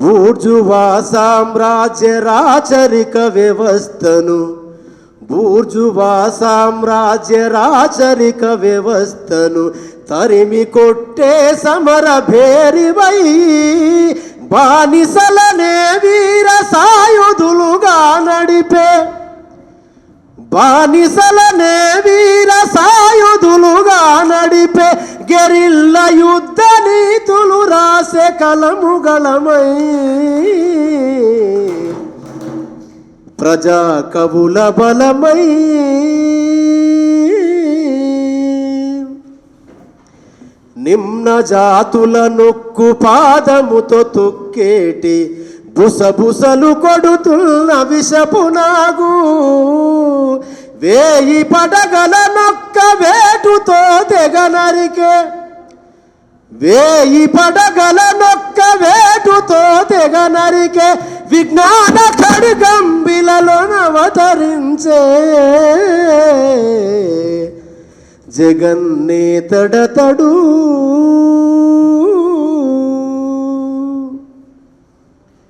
Bourgeois సామ్రాజ్య రాచరిక వ్యవస్థను. బూర్జువా సామ్రాజ్య రాచరిక వ్యవస్థను తరిమి కొట్టే సమర భేరివై బానిసలనే వీర సాయుధులుగా నడిపే. బానిసలనే వీర సాయుధులుగా నడిపే. గెరిల్ల యుద్ధ నీతులు రా రాసే కలముగళమై ప్రజా కవుల బలమై నిమ్న జాతుల నొక్కు పాదముతో తొక్కేటి బుసబుసలు కొడుతున్న విషపు నాగు. వేయి పడగల నొక్క వేటుతో తెగనరికే వేయి పడగల నొక్క వేటుతో తెగ నరికే విజ్ఞాన ఖడ్గంబిలలో అవతరించే జగన్నేతడతడు